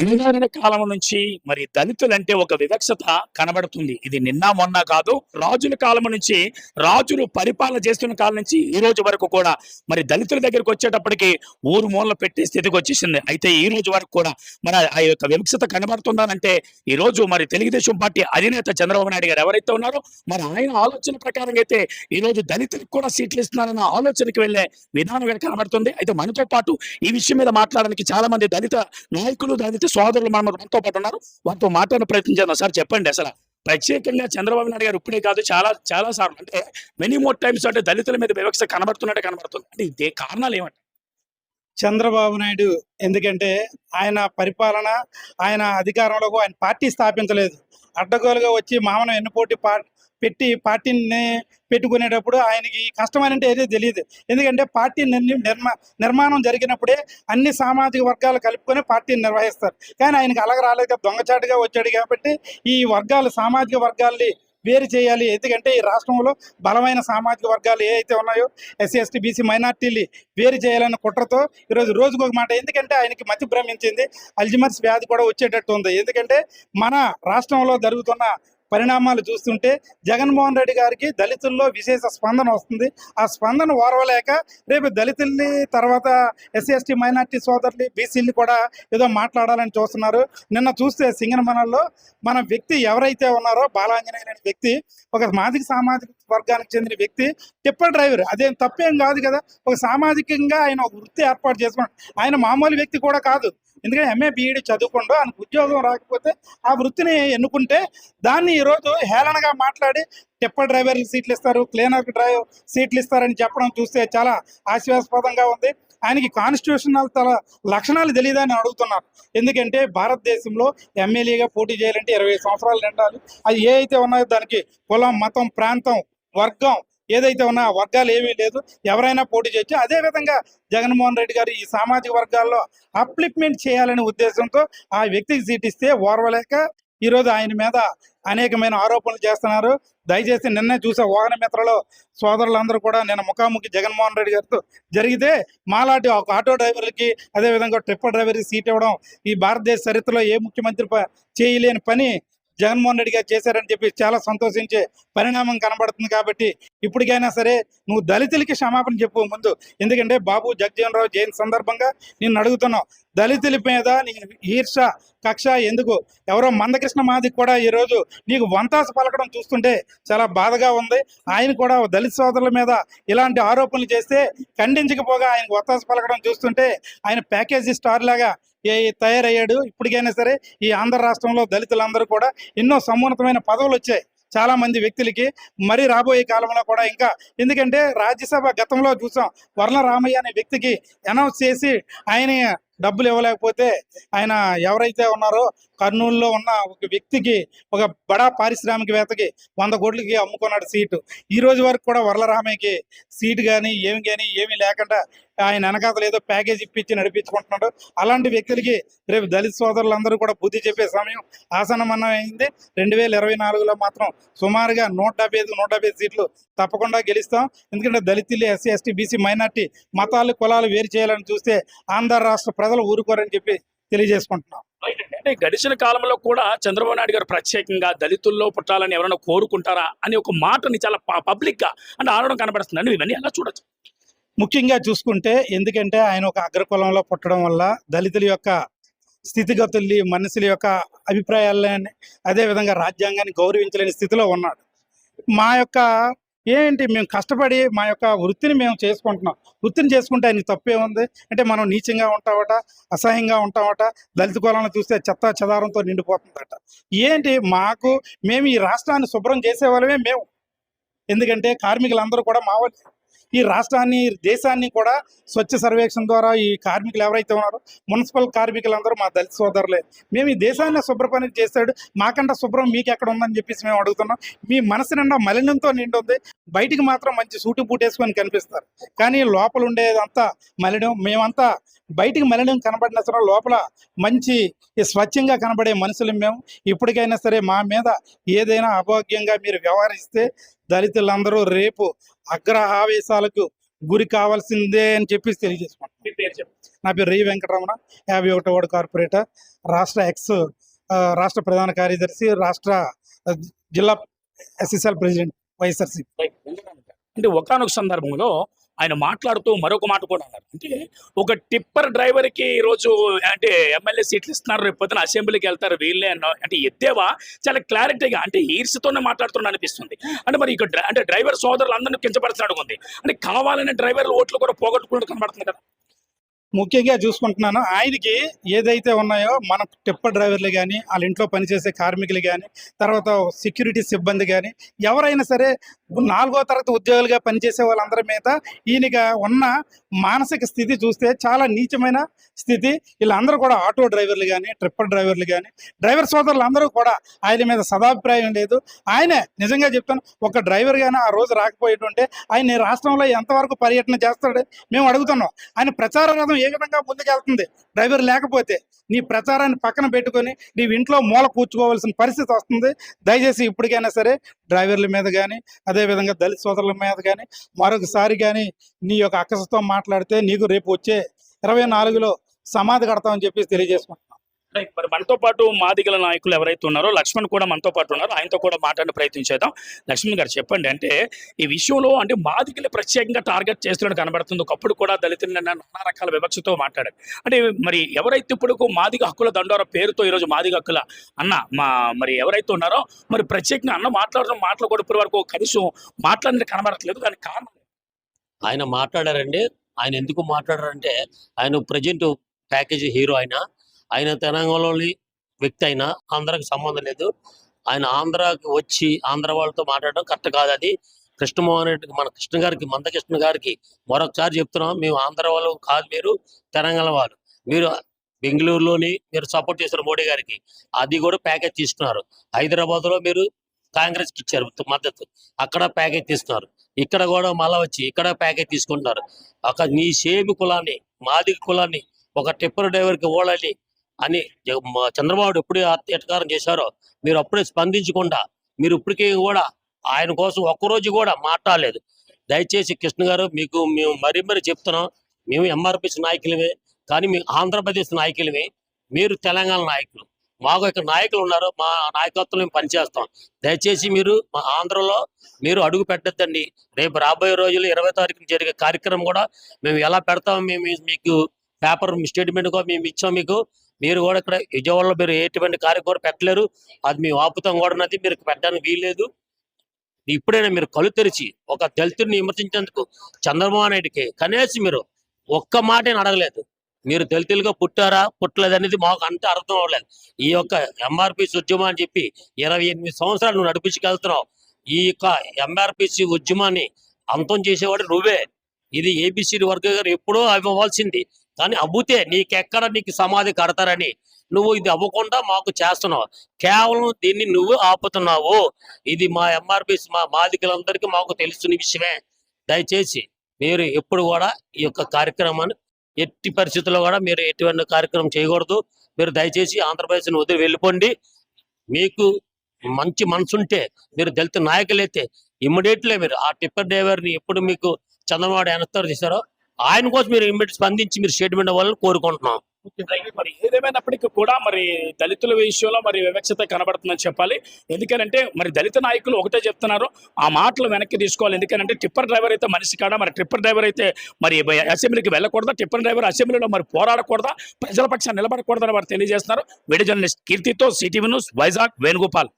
అణగారిన కాలం నుంచి మరి దళితులంటే ఒక వివక్షత కనబడుతుంది. ఇది నిన్న మొన్న కాదు రాజుల కాలం నుంచి రాజులు పరిపాలన చేస్తున్న కాలం నుంచి ఈ రోజు వరకు కూడా మరి దళితుల దగ్గరికి వచ్చేటప్పటికి ఊరు మూలన పెట్టే స్థితికి వచ్చేసింది. అయితే ఈ రోజు వరకు కూడా మరి ఆ యొక్క వివక్షత కనబడుతుందనంటే ఈ రోజు మరి తెలుగుదేశం పార్టీ అధినేత చంద్రబాబు నాయుడు గారు ఎవరైతే ఉన్నారో మరి ఆయన ఆలోచన ప్రకారం అయితే ఈ రోజు దళితులకు కూడా సీట్లు ఇస్తున్నారన్న ఆలోచనకి వెళ్ళే విధానం కనబడుతుంది. అయితే మనతో పాటు ఈ విషయం మీద మాట్లాడడానికి చాలా మంది దళిత నాయకులు దళిత సోదరులు మనం మనతో పాటు ఉన్నారు. వారితో మాట్లాడిన ప్రయత్నం చేద్దాం. సార్ చెప్పండి అసలు. ప్రత్యేకంగా చంద్రబాబు నాయుడు గారు ఇప్పుడే కాదు. చాలా చాలా సార్లు అంటే మెనీ మోర్ టైమ్స్ అంటే దళితుల మీద వివక్ష కనబడుతున్నట్టే కనబడుతుంది. అంటే ఇదే కారణాలు ఏమంటే? చంద్రబాబు నాయుడు ఎందుకంటే ఆయన పరిపాలన ఆయన అధికారంలో ఆయన పార్టీ స్థాపించలేదు. అడ్డగోలుగా వచ్చి మామను ఎన్నుపోటీ పార్టీ పెట్టి పార్టీని పెట్టుకునేటప్పుడు ఆయనకి కష్టమనంటే ఏదో తెలియదు. ఎందుకంటే పార్టీ నిర్మా నిర్మాణం జరిగినప్పుడే అన్ని సామాజిక వర్గాలు కలుపుకొని పార్టీని నిర్వహిస్తారు. కానీ ఆయనకి అలాగ రాలేదు దొంగచాటుగా వచ్చాడు కాబట్టి ఈ వర్గాలు సామాజిక వర్గాల్ని వేరు చేయాలి. ఎందుకంటే ఈ రాష్ట్రంలో బలమైన సామాజిక వర్గాలు ఏ అయితే ఉన్నాయో ఎస్సీ ఎస్టీ బీసీ మైనార్టీలు వేరు చేయాలన్న కుట్రతో ఈరోజు రోజుకు ఒక మాట. ఎందుకంటే ఆయనకి మతి భ్రమించింది. అల్జిమర్స్ వ్యాధి కూడా వచ్చేటట్టు ఉంది. ఎందుకంటే మన రాష్ట్రంలో జరుగుతున్న పరిణామాలు చూస్తుంటే జగన్మోహన్ రెడ్డి గారికి దళితుల్లో విశేష స్పందన వస్తుంది. ఆ స్పందన ఓర్వలేక రేపు దళితుల్ని తర్వాత ఎస్సీ ఎస్టీ మైనార్టీ సోదరులు బీసీలు కూడా ఏదో మాట్లాడాలని చూస్తున్నారు. నిన్న చూస్తే సింగనమనల్లో మన వ్యక్తి ఎవరైతే ఉన్నారో బాలాంజనేయులు అనే వ్యక్తి ఒక మాదిక సామాజిక వర్గానికి చెందిన వ్యక్తి టిప్పర్ డ్రైవర్. అదేం తప్పేం కాదు కదా. ఒక సామాజికంగా ఆయన ఒక వృత్తి ఏర్పాటు చేసుకున్నాడు. ఆయన మామూలు వ్యక్తి కూడా కాదు. ఎందుకంటే ఎంఏ బీఈడి చదువుకుండా ఆయనకు ఉద్యోగం రాకపోతే ఆ వృత్తిని ఎన్నుకుంటే దాన్ని ఈరోజు హేళనగా మాట్లాడి టిప్పర్ డ్రైవర్లు సీట్లు ఇస్తారు క్లీనర్ డ్రైవ్ సీట్లు ఇస్తారని చెప్పడం చూస్తే చాలా హాస్యాస్పదంగా ఉంది. ఆయనకి కాన్స్టిట్యూషనల్ తల లక్షణాలు తెలియదని అడుగుతున్నారు. ఎందుకంటే భారతదేశంలో ఎమ్మెల్యేగా పోటీ చేయాలంటే ఇరవై సంవత్సరాలు నిండాలి. అది ఏ అయితే ఉన్నాయో దానికి కులం మతం ప్రాంతం వర్గం ఏదైతే ఉన్నా వర్గాలు ఏమీ లేదు. ఎవరైనా పోటీ చేయొచ్చు. అదే విధంగా జగన్మోహన్ రెడ్డి గారు ఈ సామాజిక వర్గాల్లో అప్లిప్మెంట్ చేయాలనే ఉద్దేశంతో ఆ వ్యక్తికి సీట్ ఇస్తే ఓర్వలేక ఈరోజు ఆయన మీద అనేకమైన ఆరోపణలు చేస్తున్నారు. దయచేసి నిన్నే చూసే వాహన మిత్రలో సోదరులందరూ కూడా నిన్న ముఖాముఖి జగన్మోహన్ రెడ్డి గారితో జరిగితే మాలాంటి ఒక ఆటో డ్రైవర్లకి అదేవిధంగా ట్రిప్పర్ డ్రైవర్కి సీట్ ఇవ్వడం ఈ భారతదేశ చరిత్రలో ఏ ముఖ్యమంత్రి చేయలేని పని జగన్మోహన్ రెడ్డి గారు చేశారని చెప్పి చాలా సంతోషించే పరిణామం కనబడుతుంది కాబట్టి ఇప్పటికైనా సరే నువ్వు దళితులకి క్షమాపణ చెప్పు ముందు. ఎందుకంటే బాబు జగజీవన్ రావు జయంతి సందర్భంగా నేను అడుగుతున్నావు దళితుల మీద నీ ఈర్ష కక్ష ఎందుకు? ఎవరో మందకృష్ణ మాది కూడా ఈరోజు నీకు వంతాసు పలకడం చూస్తుంటే చాలా బాధగా ఉంది. ఆయన కూడా దళిత సోదరుల మీద ఇలాంటి ఆరోపణలు చేస్తే ఖండించకపోగా ఆయనకు వత్తాసు పలకడం చూస్తుంటే ఆయన ప్యాకేజీ స్టార్ లాగా తయారయ్యాడు? ఇప్పటికైనా సరే ఈ ఆంధ్ర రాష్ట్రంలో దళితులందరూ కూడా ఎన్నో సమున్నతమైన పదవులు వచ్చాయి. చాలా మంది వ్యక్తులకి మరి రాబోయే కాలంలో కూడా ఇంకా ఎందుకంటే రాజ్యసభ గతంలో చూసాం వర్ల రామయ్య అనే వ్యక్తికి అనౌన్స్ చేసి ఆయన డబ్బులు ఇవ్వలేకపోతే ఆయన ఎవరైతే ఉన్నారో కర్నూలులో ఉన్న ఒక వ్యక్తికి ఒక బడా పారిశ్రామికవేత్తకి వంద కోట్లకి అమ్ముకున్నాడు సీటు. ఈ రోజు వరకు కూడా వరలరామయ్యకి సీటు కానీ ఏమి కానీ ఏమీ లేకుండా ఆయన వెనకాతలు ఏదో ప్యాకేజ్ ఇప్పించి నడిపించుకుంటున్నాడు. అలాంటి వ్యక్తులకి రేపు దళిత సోదరులందరూ కూడా బుద్ధి చెప్పే సమయం ఆసనమన్నమైంది అయింది రెండు వేల ఇరవై నాలుగులో మాత్రం సుమారుగా నూట డెబ్బై ఐదు నూట డెబ్బై ఐదు సీట్లు తప్పకుండా గెలుస్తాం. ఎందుకంటే దళితులు ఎస్సీ ఎస్టీ బీసీ మైనార్టీ మతాలు కులాలు వేరు చేయాలని చూస్తే ఆంధ్ర రాష్ట్ర ప్రజలు ఊరుకోరని చెప్పి తెలియజేసుకుంటున్నాం. అంటే గడిచిన కాలంలో కూడా చంద్రబాబు నాయుడు గారు ప్రత్యేకంగా దళితుల్లో పుట్టాలని ఎవరైనా కోరుకుంటారా అని ఒక మాటని చాలా పబ్లిక్గా అంటే ఆడడం కనబడుతుంది అండి ఇవన్నీ ఎలా చూడొచ్చు? ముఖ్యంగా చూసుకుంటే ఎందుకంటే ఆయన ఒక అగ్రకులంలో పుట్టడం వల్ల దళితుల యొక్క స్థితిగతుల్ని మనుషుల యొక్క అభిప్రాయాలని అదేవిధంగా రాజ్యాంగాన్ని గౌరవించలేని స్థితిలో ఉన్నాడు. మా యొక్క ఏంటి మేము కష్టపడి మా యొక్క వృత్తిని మేము చేసుకుంటున్నాం. వృత్తిని చేసుకుంటే ఆయనకి తప్పే ఉంది. అంటే మనం నీచంగా ఉంటామట అసహ్యంగా ఉంటామట దళిత కులంలో చూస్తే చెత్త చెదారంతో నిండిపోతుందట. ఏంటి మాకు మేము ఈ రాష్ట్రాన్ని శుభ్రం చేసేవాళ్ళమే మేము. ఎందుకంటే కార్మికులందరూ కూడా మా ఈ రాష్ట్రాన్ని దేశాన్ని కూడా స్వచ్ఛ సర్వేక్షణ ద్వారా ఈ కార్మికులు ఎవరైతే ఉన్నారో మున్సిపల్ కార్మికులందరూ మా దళిత సోదరులే. మేము ఈ దేశాన్ని శుభ్రపని చేశాడు. చేస్తాడు మాకంటే శుభ్రం మీకు ఎక్కడ ఉందని చెప్పేసి మేము అడుగుతున్నాం. మీ మనసు నిండా మలినంతో నిండి ఉంది. బయటికి మాత్రం మంచి సూటు బూటేసుకొని కనిపిస్తారు. కానీ లోపల ఉండేదంతా మలినం. మేమంతా బయటికి మలినం కనబడిన సరే లోపల మంచి స్వచ్ఛంగా కనబడే మనుషులు మేము. ఇప్పటికైనా సరే మా మీద ఏదైనా అభోగ్యంగా మీరు వ్యవహరిస్తే దళితులందరూ రేపు అగ్ర ఆవేశాలకు గురి కావాల్సిందే అని చెప్పేసి తెలియజేసుకుంటాం మీ పేరు చెప్పండి. నా పేరు రి వెంకటరమణ యాభై ఒకటో వార్డు కార్పొరేటర్ రాష్ట్ర ఎక్స్ రాష్ట్ర ప్రధాన కార్యదర్శి రాష్ట్ర జిల్లా ఎస్ఎస్ఎల్ ప్రెసిడెంట్ వైఎస్ఆర్సీ అంటే ఒకానొక సందర్భంలో ఆయన మాట్లాడుతూ మరొక మాట కూడా అన్నారు. అంటే ఒక టిప్పర్ డ్రైవర్కి ఈ రోజు అంటే ఎమ్మెల్యే సీట్లు ఇస్తున్నారు రేపు పొద్దున అసెంబ్లీకి వెళ్తారు వీళ్ళే అన్న అంటే ఎద్దేవా? చాలా క్లారిటీగా అంటే ఈర్ష్యతోనే మాట్లాడుతున్నా అనిపిస్తుంది. అంటే మరి ఇక అంటే డ్రైవర్ సోదరులు అందరినీ కించపరిచినట్టు ఉంది. అంటే కావాలనే డ్రైవర్లు ఓట్లు కూడా పోగొట్టుకున్నట్టు కనబడుతుంది కదా. ముఖ్యంగా చూసుకుంటున్నాను ఆయనకి ఏదైతే ఉన్నాయో మన టిప్పర్ డ్రైవర్లు కానీ వాళ్ళ ఇంట్లో పనిచేసే కార్మికులు కానీ తర్వాత సెక్యూరిటీ సిబ్బంది కానీ ఎవరైనా సరే నాలుగో తరగతి ఉద్యోగులుగా పనిచేసే వాళ్ళందరి మీద ఈయనగా ఉన్న మానసిక స్థితి చూస్తే చాలా నీచమైన స్థితి. వీళ్ళందరూ కూడా ఆటో డ్రైవర్లు కానీ ట్రిప్పర్ డ్రైవర్లు కానీ డ్రైవర్ సోదరులు అందరూ కూడా ఆయన మీద సదాభిప్రాయం లేదు. ఆయనే నిజంగా చెప్తాను ఒక డ్రైవర్ కానీ ఆ రోజు రాకపోయేటుంటే ఆయన రాష్ట్రంలో ఎంతవరకు పర్యటన చేస్తాడు మేము అడుగుతున్నాం. ఆయన ప్రచార రథం ఏ విధంగా ముందుకెళ్తుంది? డ్రైవర్ లేకపోతే నీ ప్రచారాన్ని పక్కన పెట్టుకొని నీవు ఇంట్లో మూల కూర్చుకోవాల్సిన పరిస్థితి వస్తుంది. దయచేసి ఇప్పటికైనా సరే డ్రైవర్ల మీద కానీ అదేవిధంగా దళిత సోదరుల మీద కానీ మరొకసారి కానీ నీ యొక్క అక్కసతో మాట్లాడితే నీకు రేపు వచ్చే ఇరవై నాలుగులో సమాధి కడతామని చెప్పేసి తెలియజేసుకుంటున్నాను. రైట్ మరి మనతో పాటు మాదిగల నాయకులు ఎవరైతే ఉన్నారో లక్ష్మణ్ కూడా మనతో పాటు ఉన్నారో. ఆయనతో కూడా మాట్లాడిన ప్రయత్నం చేద్దాం. లక్ష్మణ్ గారు చెప్పండి అంటే ఈ విషయంలో అంటే మాదిగలు ప్రత్యేకంగా టార్గెట్ చేస్తున్నట్టు కనబడుతుంది. ఒకప్పుడు కూడా దళితులు నానా రకాల వివక్షతో మాట్లాడారు. అంటే మరి ఎవరైతే ఇప్పుడు మాదిగ హక్కుల దండోర పేరుతో ఈరోజు మాదిగ హక్కుల అన్న మా మరి ఎవరైతే ఉన్నారో మరి ప్రత్యేకంగా అన్న మాట్లాడడం మాటలు కూడా ఇప్పటి వరకు కనీసం మాట్లాడినట్టు కనబడట్లేదు. దానికి కారణం ఆయన మాట్లాడారండి. ఆయన ఎందుకు మాట్లాడారంటే ఆయన ప్రజెంట్ ప్యాకేజీ హీరో ఆయన. ఆయన తెలంగాణలోని వ్యక్తి అయినా ఆంధ్రాకి సంబంధం లేదు. ఆయన ఆంధ్రాకి వచ్చి ఆంధ్ర వాళ్ళతో మాట్లాడడం కరెక్ట్ కాదు అది కృష్ణమోహన్ రెడ్డికి మన కృష్ణ గారికి మందకృష్ణ గారికి మరొకసారి చెప్తున్నాం మేము ఆంధ్ర వాళ్ళు కాదు మీరు తెలంగాణ వాళ్ళు. మీరు బెంగళూరులోని మీరు సపోర్ట్ చేశారు మోడీ గారికి అది కూడా ప్యాకేజ్ తీసుకున్నారు. హైదరాబాద్లో మీరు కాంగ్రెస్కి ఇచ్చారు మద్దతు. అక్కడ ప్యాకేజ్ తీసుకున్నారు. ఇక్కడ కూడా మళ్ళా వచ్చి ఇక్కడ ప్యాకేజ్ తీసుకుంటున్నారు. ఒక నీ సేమి కులాన్ని మాదిక కులాన్ని ఒక టిప్పర్ డ్రైవర్కి ఓడాలి అని మా చంద్రబాబు ఎప్పుడు ఎటకారం చేశారో మీరు అప్పుడే స్పందించకుండా మీరు ఇప్పటికీ కూడా ఆయన కోసం ఒక్కరోజు కూడా మాట్లాడలేదు. దయచేసి కృష్ణ గారు మీకు మేము మరీ మరీ చెప్తున్నాం. మేము ఎంఆర్పిసి నాయకులమే కానీ మీ ఆంధ్రప్రదేశ్ నాయకులమే. మీరు తెలంగాణ నాయకులు. మాకు ఇక్కడ నాయకులు ఉన్నారు. మా నాయకత్వం మేము పనిచేస్తాం. దయచేసి మీరు మా ఆంధ్రలో మీరు అడుగు పెట్టద్దండి. రేపు రాబోయే రోజుల్లో ఇరవై తారీఖున జరిగే కార్యక్రమం కూడా మేము ఎలా పెడతాం మేము మీకు పేపర్ స్టేట్మెంట్ కూడా మేము ఇచ్చాం మీకు. మీరు కూడా ఇక్కడ విజయవాడలో మీరు ఎటువంటి కార్యక్రమం పెట్టలేరు. అది మేము ఆపుతాం కూడా ఉన్నది మీరు పెట్టడానికి వీల్లేదు. ఇప్పుడైనా మీరు కళ్ళు తెరిచి ఒక దళితుడిని విమర్శించేందుకు చంద్రబాబు నాయుడికి కనీసం మీరు ఒక్క మాట అడగలేదు. మీరు దళితులుగా పుట్టారా పుట్టలేదు అనేది మాకు అంత అర్థం అవ్వలేదు. ఈ యొక్క ఎంఆర్పిసి ఉద్యమం అని చెప్పి ఇరవై ఎనిమిది సంవత్సరాలు నువ్వు నడిపించగలుగుతున్నావు. ఈ యొక్క ఎంఆర్పిసి ఉద్యమాన్ని అంతం చేసేవాడు నువ్వే. ఇది ఏబిసిడి వర్గ గారు ఎప్పుడో అవ్వాల్సింది. కానీ అబ్బుతే నీకెక్కడ నీకు సమాధి కడతారని నువ్వు ఇది అవ్వకుండా మాకు చేస్తున్నావు. కేవలం దీన్ని నువ్వు ఆపుతున్నావు. ఇది మా ఎంఆర్పిస్ మా మాదికలందరికీ మాకు తెలుస్తున్న విషయమే. దయచేసి మీరు ఎప్పుడు కూడా ఈ యొక్క కార్యక్రమాన్ని ఎట్టి పరిస్థితుల్లో కూడా మీరు ఎటువంటి కార్యక్రమం చేయకూడదు. మీరు దయచేసి ఆంధ్రప్రదేశ్ని వదిలి వెళ్ళిపోండి. మీకు మంచి మనసుంటే మీరు దళిత నాయకులైతే ఇమ్మీడియట్లే మీరు ఆ టిప్పర్ డ్రైవర్ని ఎప్పుడు మీకు చంద్రబాబు ఎనస్తారు చేశారో ఆయన కోసం మీరు ఇమ్మీడియట్ స్పందించి మీరు స్టేట్మెంట్ ఇవ్వాలని కోరుకుంటున్నాం. మరి ఏదేమైనప్పటికీ కూడా మరి దళితుల విషయంలో మరి వివక్షత కనబడుతుందని చెప్పాలి. ఎందుకనంటే మరి దళిత నాయకులు ఒకటే చెప్తున్నారు ఆ మాటలు వెనక్కి తీసుకోవాలి. ఎందుకంటే టిప్పర్ డ్రైవర్ అయితే మనిషి కాడా? మరి టిప్పర్ డ్రైవర్ అయితే మరి అసెంబ్లీకి వెళ్ళకూడదా? టిప్పర్ డ్రైవర్ అసెంబ్లీలో మరి పోరాడకూడదా? ప్రజల పక్షాన్ని నిలబడకూడదని వారు తెలియజేస్తున్నారు. వీడియో జర్నలిస్ట్ కీర్తితో సిటీవీ న్యూస్ వైజాగ్ వేణుగోపాల్.